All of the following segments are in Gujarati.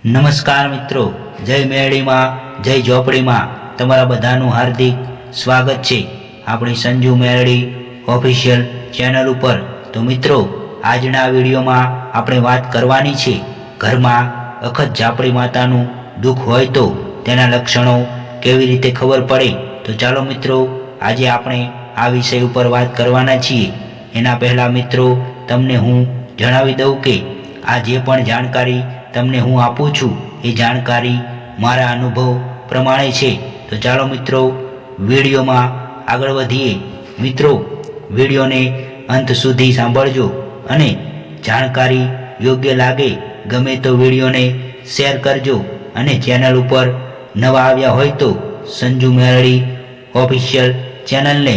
નમસ્કાર મિત્રો. જય મેરડીમાં જય ઝોપડીમાં તમારા બધાનું હાર્દિક સ્વાગત છે. આપણી સંજુ મેરડી ઓફિશિયલ ચેનલ ઉપર. તો મિત્રો, આજના વિડીયોમાં આપણે વાત કરવાની છે, ઘરમાં અખત ઝાપડી માતાનું દુઃખ હોય તો તેના લક્ષણો કેવી રીતે ખબર પડે? તો ચાલો મિત્રો, આજે આપણે આ વિષય ઉપર વાત કરવાના છીએ. એના પહેલાં મિત્રો, તમને હું જણાવી દઉં કે આ જે પણ જાણકારી તમને હું આપું છું, એ જાણકારી મારા અનુભવ પ્રમાણે છે. તો ચાલો મિત્રો, વિડીયોમાં આગળ વધીએ. મિત્રો, વિડીયોને અંત સુધી સાંભળજો અને જાણકારી યોગ્ય લાગે, ગમે તો વિડીયોને શેર કરજો અને ચેનલ ઉપર નવા આવ્યા હોય તો સંજુ મેરડી ઓફિશિયલ ચેનલને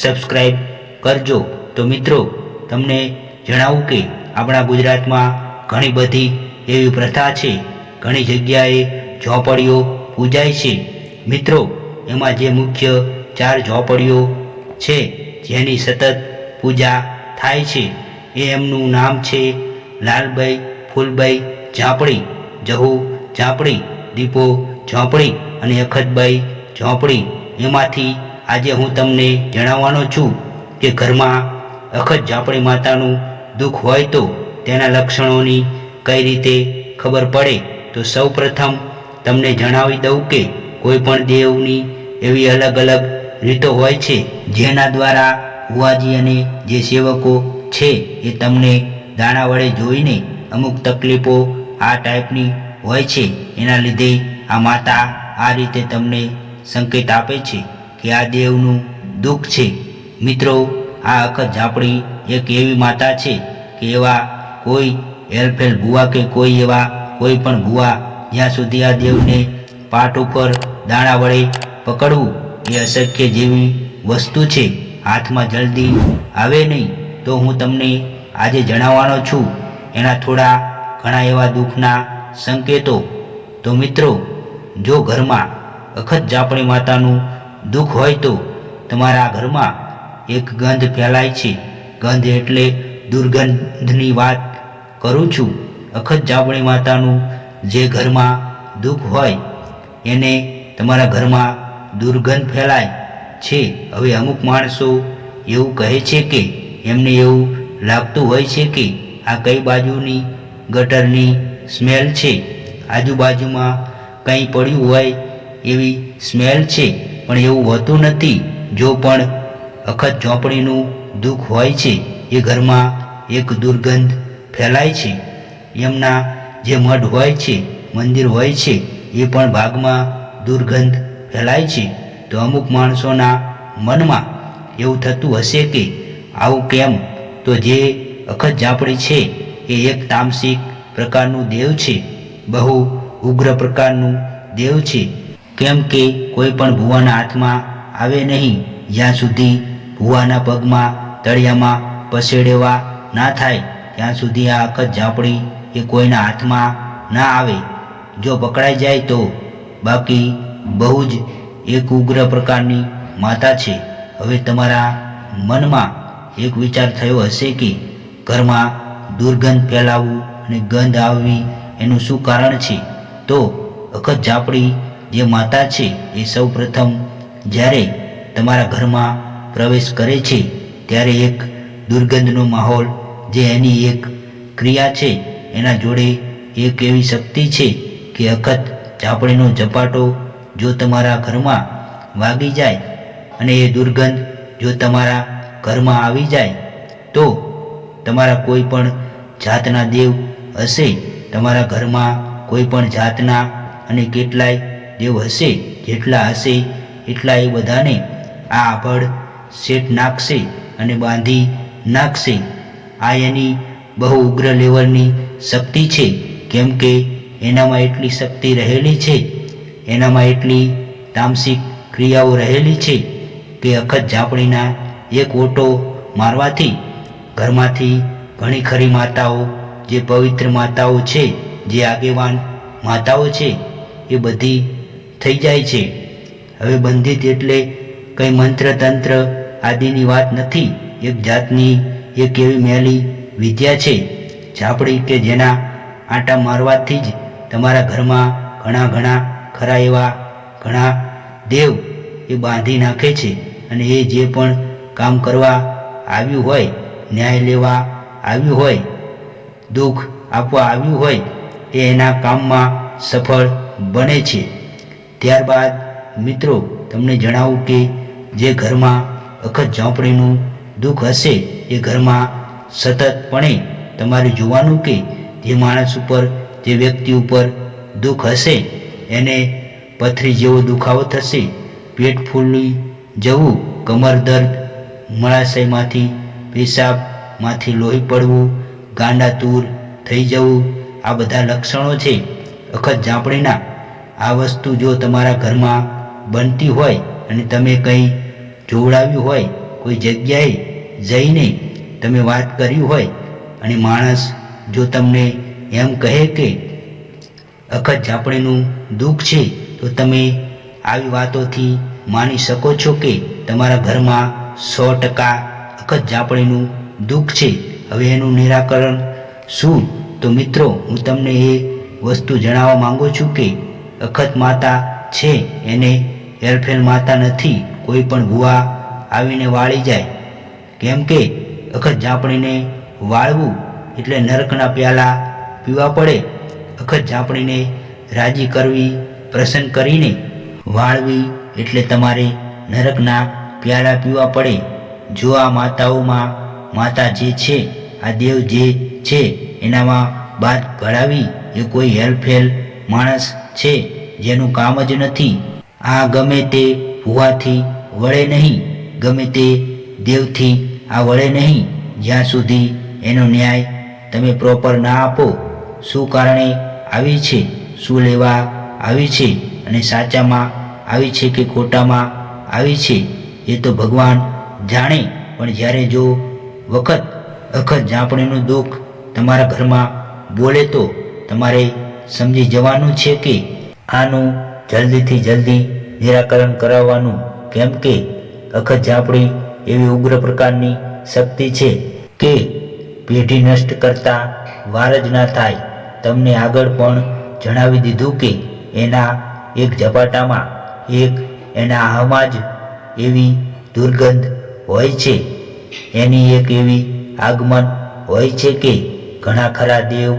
સબસ્ક્રાઈબ કરજો. તો મિત્રો, તમને જણાવું કે આપણા ગુજરાતમાં ઘણી બધી એવી પ્રથા છે. ઘણી જગ્યાએ ઝોપડીઓ પૂજાય છે. મિત્રો, એમાં જે મુખ્ય ચાર ઝોપડીઓ છે, જેની સતત પૂજા થાય છે, એ એમનું નામ છે લાલભાઈ ફૂલભાઈ ઝાપડી, જહુ ઝાપડી, દીપો ઝોપડી અને અખતભાઈ ઝોપડી. એમાંથી આજે હું તમને જણાવવાનો છું કે ઘરમાં અખત ઝાપડી માતાનું દુઃખ હોય તો તેના લક્ષણોની કઈ રીતે ખબર પડે તો સૌ પ્રથમ તમને જણાવી દઉં કે કોઈ પણ દેવની એવી અલગ અલગ રીતો હોય છે, જેના દ્વારા ભુવાજી અને જે સેવકો છે એ તમને દાણા વડે જોઈને અમુક તકલીફો આ ટાઈપની હોય છે. એના લીધે આ માતા આ રીતે તમને સંકેત આપે છે કે આ દેવનું દુઃખ છે. મિત્રો, આ અખત ઝાપડી એક એવી માતા છે કે એવા કોઈ હેલફેલ ભૂવા કે કોઈ એવા કોઈ પણ ભૂવા, જ્યાં સુધી આ દેવને પાટ ઉપર દાણા વડે પકડવું એ અશક્ય જેવી વસ્તુ છે, હાથમાં જલ્દી આવે નહીં, તો હું તમને આજે જણાવવાનો છું. એના થોડા ઘણા એવા દુઃખના સંકેતો. તો મિત્રો, જો ઘરમાં અખત જાપણી માતાનું દુઃખ હોય તો તમારા ઘરમાં એક ગંધ ફેલાય છે. ગંધ એટલે દુર્ગંધની વાત કરું છું. અખત જાપણી માતાનું જે ઘરમાં દુઃખ હોય, એને તમારા ઘરમાં દુર્ગંધ ફેલાય છે. હવે અમુક માણસો એવું કહે છે કે, એમને એવું લાગતું હોય છે કે, આ કઈ બાજુની ગટરની સ્મેલ છે? આજુબાજુમાં કંઈ પડ્યું હોય એવી સ્મેલ છે? પણ એવું હોતું નથી. જો પણ અખત ચોપડીનું દુઃખ હોય છે, એ ઘરમાં એક દુર્ગંધ ફેલાય છે. એમના જે મઢ હોય છે, મંદિર હોય છે, એ પણ ભાગમાં દુર્ગંધ ફેલાય છે. તો અમુક માણસોના મનમાં એવું થતું હશે કે આવું કેમ? તો જે અખત ઝાપડી છે, એ એક તામસિક પ્રકારનું દેવ છે. બહુ ઉગ્ર પ્રકારનું દેવ છે. કેમ કે કોઈ પણ ભુવાના હાથમાં આવે નહીં, જ્યાં સુધી ભુવાના પગમાં તળિયામાં પસેડેવા ના થાય. ત્યાં સુધી આ અખત ઝાપડી એ કોઈના હાથમાં ના આવે, જો પકડાઈ જાય તો. બાકી બહુ જ એક ઉગ્ર પ્રકારની માતા છે. હવે તમારા મનમાં એક વિચાર થયો હશે કે ઘરમાં દુર્ગંધ ફેલાવવું અને ગંધ આવવી એનું શું કારણ છે? તો અખત ઝાપડી જે માતા છે એ સૌ પ્રથમ જ્યારે તમારા ઘરમાં પ્રવેશ કરે છે, ત્યારે એક દુર્ગંધનો માહોલ જે એની એક ક્રિયા છે, એના જોડે એક એવી શક્તિ છે કે અખત ચાપડીનો ઝપાટો જો તમારા ઘરમાં વાગી જાય અને એ દુર્ગંધ જો તમારા ઘરમાં આવી જાય, તો તમારા કોઈ પણ જાતના દેવ હશે, તમારા ઘરમાં કોઈ પણ જાતના અને કેટલાય દેવ હશે, જેટલા હશે એટલા એ બધાને આ આભળ શેઠ નાખશે અને બાંધી નાખશે. આ એની બહુ ઉગ્ર લેવલની શક્તિ છે. કેમ કે એનામાં એટલી શક્તિ રહેલી છે. એનામાં એટલી તામસિક ક્રિયાઓ રહેલી છે કે અખત ઝાપડીના એક ઓટો મારવાથી ઘરમાંથી ઘણી ખરી માતાઓ, જે પવિત્ર માતાઓ છે, જે આગેવાન માતાઓ છે, એ બધી થઈ જાય છે. હવે બંધિત એટલે કંઈ મંત્ર તંત્ર આદિની વાત નથી. એક જાતની એક એવી મેલી વિદ્યા છે? ઝાપડી કે જેના આંટા મારવાથી જ તમારા ઘરમાં ઘણા ઘણા ખરા એવા ઘણા દેવ એ બાંધી નાખે છે અને એ જે પણ કામ કરવા આવ્યું હોય, ન્યાય લેવા આવ્યું હોય, દુઃખ આપવા આવ્યું હોય, એ એના કામમાં સફળ બને છે. ત્યારબાદ મિત્રો, તમને જણાવું કે જે ઘરમાં અખત ઝોંપડીનું દુઃખ હશે એ ઘરમાં સતતપણે તમારે જોવાનું કે જે માણસ ઉપર, જે વ્યક્તિ ઉપર દુઃખ હશે, એને પથરી જેવો દુખાવો થશે, પેટ ફૂલી જવું, કમર દર્દ, મળાશયમાંથી પેશાબમાંથી લોહી પડવું, ગાંડા તૂર થઈ જવું, આ બધા લક્ષણો છે. અખત ઝાંપડીના આ વસ્તુ જો તમારા ઘરમાં બનતી હોય અને તમે કંઈ જોવડાવ્યું હોય, કોઈ જગ્યાએ જઈને તમે વાત કરી હોય અને માણસ જો તમને એમ કહે કે અખત ઝાંપડીનું દુઃખ છે, તો તમે આવી વાતોથી માની શકો છો કે તમારા ઘરમાં સો ટકા અખત ઝાંપડીનું દુઃખ છે. હવે એનું નિરાકરણ શું? તો મિત્રો, હું તમને એ વસ્તુ જણાવવા માંગુ છું કે અખત માતા છે, એને હેરફેર માતા નથી. કોઈ પણ ભૂવા આવીને વાળી જાય. કેમ કે અખત ઝાંપડીને વાળવું એટલે નરકના પ્યાલા પીવા પડે. અખત ઝાંપડીને રાજી કરવી, પ્રસન્ન કરીને વાળવી એટલે તમારે નરકના પ્યાલા પીવા પડે. જો આ માતાઓમાં માતા જે છે, આ દેવ જે છે, એનામાં બાદ ઘડાવી એ કોઈ હેલ્પફેલ માણસ છે, જેનું કામ જ નથી. આ ગમે તે હોવાથી વળે નહીં, ગમે તે દેવથી આ વળે નહીં. જ્યાં સુધી એનો ન્યાય તમે પ્રોપર ના આપો, શું કારણે આવી છે, શું લેવા આવી છે અને સાચામાં આવી છે કે ખોટામાં આવી છે, એ તો ભગવાન જાણે. પણ જ્યારે જો વખત અખત ઝાંપણીનું દુઃખ તમારા ઘરમાં બોલે તો તમારે સમજી જવાનું છે કે આનું જલ્દીથી જલ્દી નિરાકરણ કરાવવાનું? કેમ કે અખત ઝાંપડી એવી ઉગ્ર પ્રકારની શક્તિ છે કે પેઢી નષ્ટ કરતા વાર જ ના થાય. તમને આગળ પણ જણાવી દીધું કે એના એક ઝપાટામાં એક એના આહમાં જ એવી દુર્ગંધ હોય છે. એની એક એવી આગમન હોય છે કે ઘણા ખરા દેવ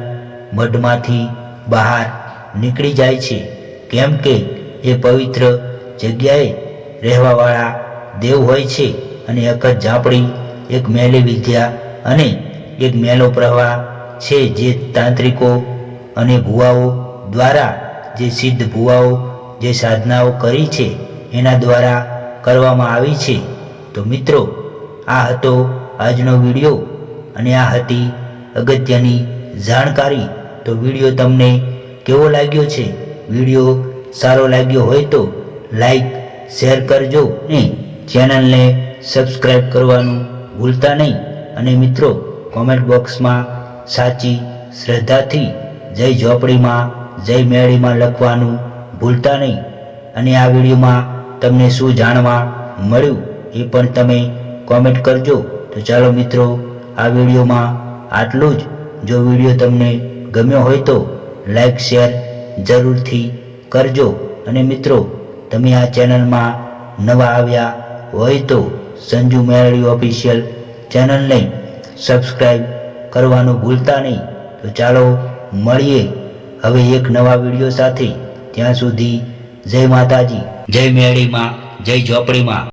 મઢમાંથી બહાર નીકળી જાય છે. કેમ કે એ પવિત્ર જગ્યાએ રહેવાવાળા દેવ હોય છે. અને એક જ ઝાંપડી, એક મેલી વિદ્યા અને એક મેલો પ્રવાહ છે જે તાંત્રિકો અને ભુવાઓ દ્વારા જે સિદ્ધ ભુવાઓ, જે સાધનાઓ કરી છે, એના દ્વારા કરવામાં આવી છે. તો મિત્રો, આ હતો આજનો વીડિયો અને આ હતી અગત્યની જાણકારી. તો વીડિયો તમને કેવો લાગ્યો છે? વીડિયો સારો લાગ્યો હોય તો લાઈક, શેર કરજો ને ચેનલને સબસ્ક્રાઈબ કરવાનું ભૂલતા નહીં. અને મિત્રો કોમેન્ટ બોક્સમાં સાચી શ્રદ્ધાથી જય ઝોપડીમાં, જય મેળીમાં લખવાનું ભૂલતા નહીં. અને આ વિડીયોમાં તમને શું જાણવા મળ્યું એ પણ તમે કોમેન્ટ કરજો. તો ચાલો મિત્રો, આ વિડીયોમાં આટલું જ. જો વીડિયો તમને ગમ્યો હોય તો લાઈક શેર જરૂરથી કરજો. અને મિત્રો, તમે આ ચેનલમાં નવા આવ્યા હોય તો સંજુ મેરડી ઓફિશિયલ ચેનલને સબસ્ક્રાઈબ કરવાનું ભૂલતા નહીં. તો ચાલો મળીએ હવે એક નવા વીડિયો સાથે. ત્યાં સુધી જય માતાજી. જય મેળીમાં જય ઝોપડીમાં.